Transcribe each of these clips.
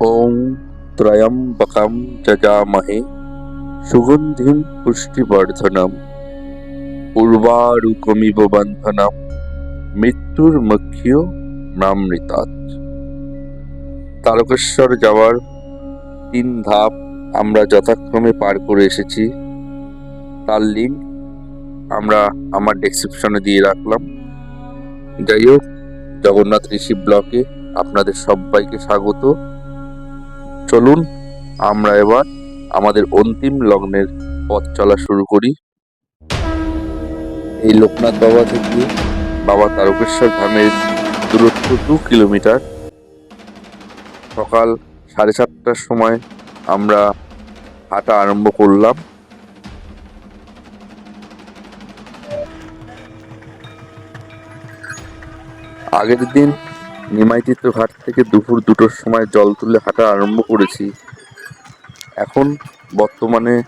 ওং ত্রয়ম্বকম যজামহে সুগন্ধিম পুষ্টিবর্ধনম উর্বারুকমিব বন্ধনম মৃত্যুর মুখ্য তারকেশ্বর যাওয়ার তিন ধাপ আমরা যথাক্রমে পার করে এসেছি। তার লিঙ্ক আমরা আমার ডেসক্রিপশনে দিয়ে রাখলাম। যাই হোক, জগন্নাথ ঋষি ব্লকে আপনাদের সবাইকে স্বাগত। চলুন, আমরা এবার আমাদের অন্তিম লগ্নের পথ চলা শুরু করি। এই লোকনাথ বাবা থেকে বাবা তারকেশ্বর ধামের দূরত্ব দু কিলোমিটার। সকাল সাড়ে সাতটার সময় আমরা হাঁটা আরম্ভ করলাম। আগের দিন নিমাইতীর্থ ঘাট থেকে দুপুর দুটোর সময় জল তুলে হাঁটা আরম্ভ করেছি। এখন বর্তমানে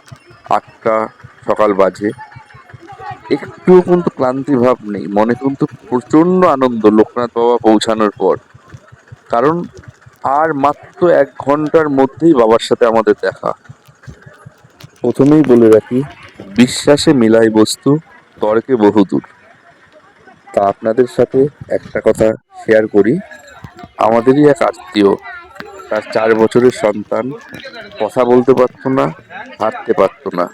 আটটা সকাল বাজে। একটুও কিন্তু ক্লান্তি ভাব নেই। মনে কিন্তু প্রচণ্ড আনন্দ লোকনাথ বাবা পৌঁছানোর পর। কারণ আর মাত্র এক ঘণ্টার মধ্যেই বাবার সাথে আমাদের দেখা। প্রথমেই বলে রাখি, বিশ্বাসে মিলাই বস্তু, তর্কে বহুদূর। তা আপনাদের সাথে একটা কথা শেয়ার করি। আমাদেরই এক আত্মীয়, তার চার বছরের সন্তান। কথা বলতে পারতো না, হাঁটতে পারতো না।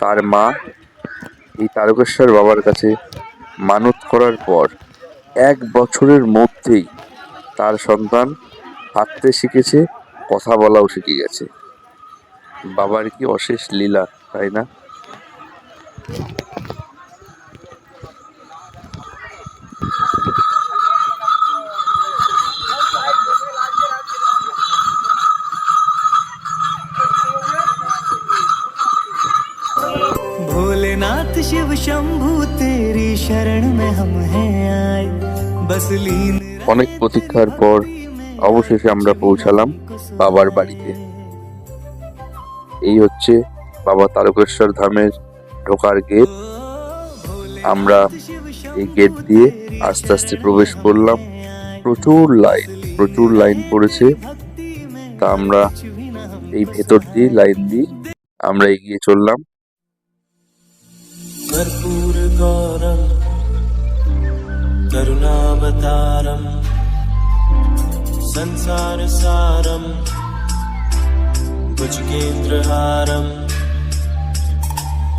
তার মা এই তারকেশ্বর বাবার কাছে মানত করার পর এক বছরের মধ্যেই তার সন্তান হাঁটতে শিখেছে, কথা বলাও শিখে গেছে। বাবার কি অশেষ লীলা, তাই না? भोलेनाथ शिव शंभू तेरी शरण में हम हैं आए बस लीन অনেক প্রতীক্ষার পর অবশেষে আমরা পৌঁছালাম বাবার বাড়িতে এই হচ্ছে বাবা তারকেশ্বর ধামের ঢোকার গেট আমরা এই গেট দিয়ে আস্তে আস্তে প্রবেশ করলাম প্রচুর লাইন প্রচুর লাইন পড়েছে তা আমরা এই ভেতর দিয়ে লাইন দিয়ে আমরা এগিয়ে চললাম कर्पूर गौरम करुणावतारम संसार सारम भुजगेन्द्रहारम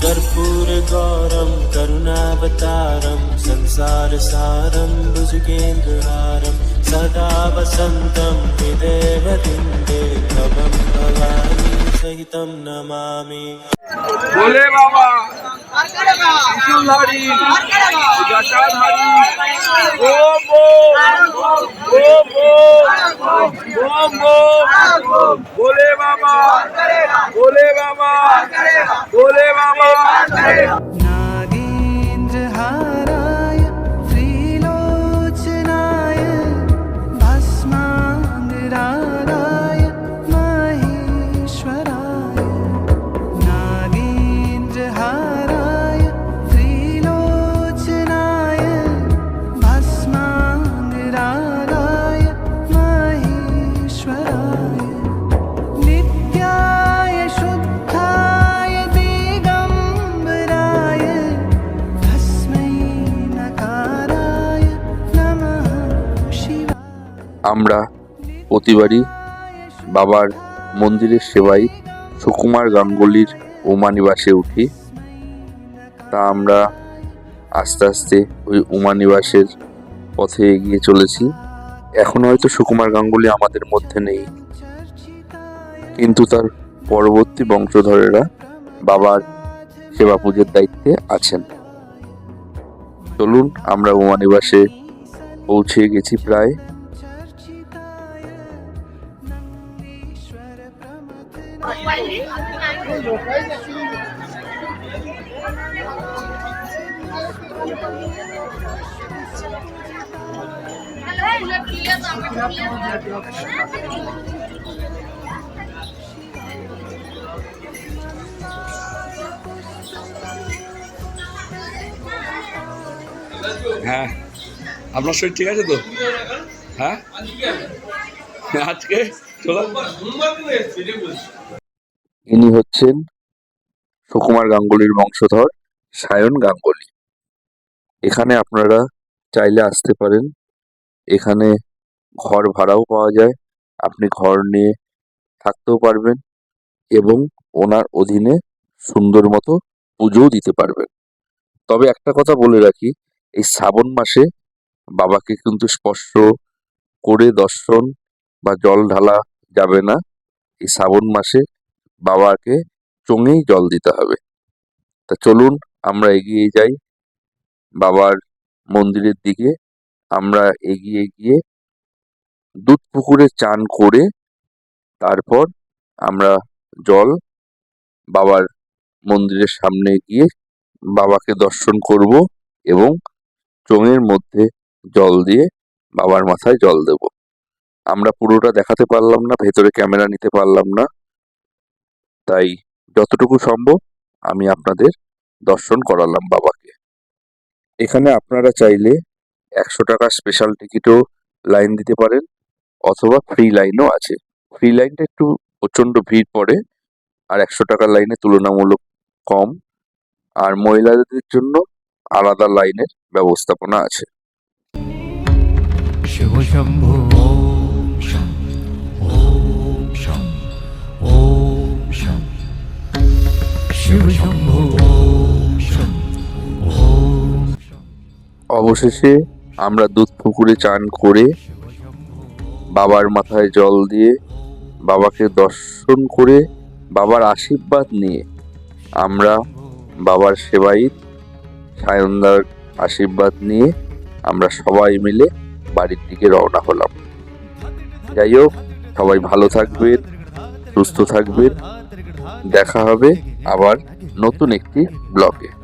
कर्पूर गौरम करुणावतारम संसार सारम भुजगेन्द्रहारम सदा वसन्तं हृदयवृन्दे भवं भवानी सहितं नमामि ভোলে বাবা ধারী জটাধারী ওম ওম ওম ভোলে আমরা প্রতিবারই বাবার মন্দিরের সেবাই সুকুমার গাঙ্গুলির উমানিবাসে উঠি। তা আমরা আস্তে আস্তে ওই উমানিবাসের পথে এগিয়ে চলেছি। এখন হয়তো সুকুমার গাঙ্গুলি আমাদের মধ্যে নেই। কিন্তু তার পরবর্তী বংশধরেরা বাবার সেবা পুজোর দায়িত্বে আছেন। চলুন আমরা উমানিবাসে পৌঁছে গেছি প্রায় হ্যাঁ। আপনার শরীর ঠিক আছে তো? হ্যাঁ? আজকে? চলো। ইনি হচ্ছেন সুকুমার গাঙ্গুলির বংশধর সায়ন গাঙ্গুলি। এখানে আপনারা চাইলে আসতে পারেন। এখানে ঘর ভাড়াও পাওয়া যায়। আপনি ঘর নিয়ে থাকতেও পারবেন এবং ওনার অধীনে সুন্দর মতো পুজোও দিতে পারবেন। তবে একটা কথা বলে রাখি, এই শ্রাবণ মাসে বাবাকে কিন্তু স্পর্শ করে দর্শন বা জল ঢালা যাবে না। এই শ্রাবণ মাসে বাবাকে চোঙেই জল দিতে হবে। তা চলুন, আমরা এগিয়ে যাই। বাবার মন্দিরের দিকে আমরা এগিয়ে গিয়ে দুধ পুকুরে চান করে তারপর আমরা জল বাবার মন্দিরের সামনে গিয়ে বাবাকে দর্শন করব এবং চোঙের মধ্যে জল দিয়ে বাবার মাথায় জল দেব। আমরা পুরোটা দেখাতে পারলাম না, ভেতরে ক্যামেরা নিতে পারলাম না। তাই যতটুকু সম্ভব আমি আপনাদের দর্শন করালাম বাবাকে। এখানে আপনারা চাইলে একশো টাকার স্পেশাল টিকিটও লাইন দিতে পারেন, অথবা ফ্রি লাইনও আছে। ফ্রি লাইনটা একটু প্রচণ্ড ভিড় পড়ে, আর একশো টাকার লাইনে তুলনামূলক কম, আর মহিলাদের জন্য আলাদা লাইনের ব্যবস্থাপনা আছে। শুভ শম্ভু অবশেষে আমরা দুধ পুকুরে চান করে বাবার মাথায় জল দিয়ে বাবাকে দর্শন করে বাবার আশীর্বাদ নিয়ে আমরা বাবার সেবায়িত সায়নদার আশীর্বাদ নিয়ে আমরা সবাই মিলে বাড়ির দিকে রওনা হলাম। যাই হোক, সবাই ভালো থাকবেন, সুস্থ থাকবেন। দেখা হবে আবার নতুন একটি ব্লগে।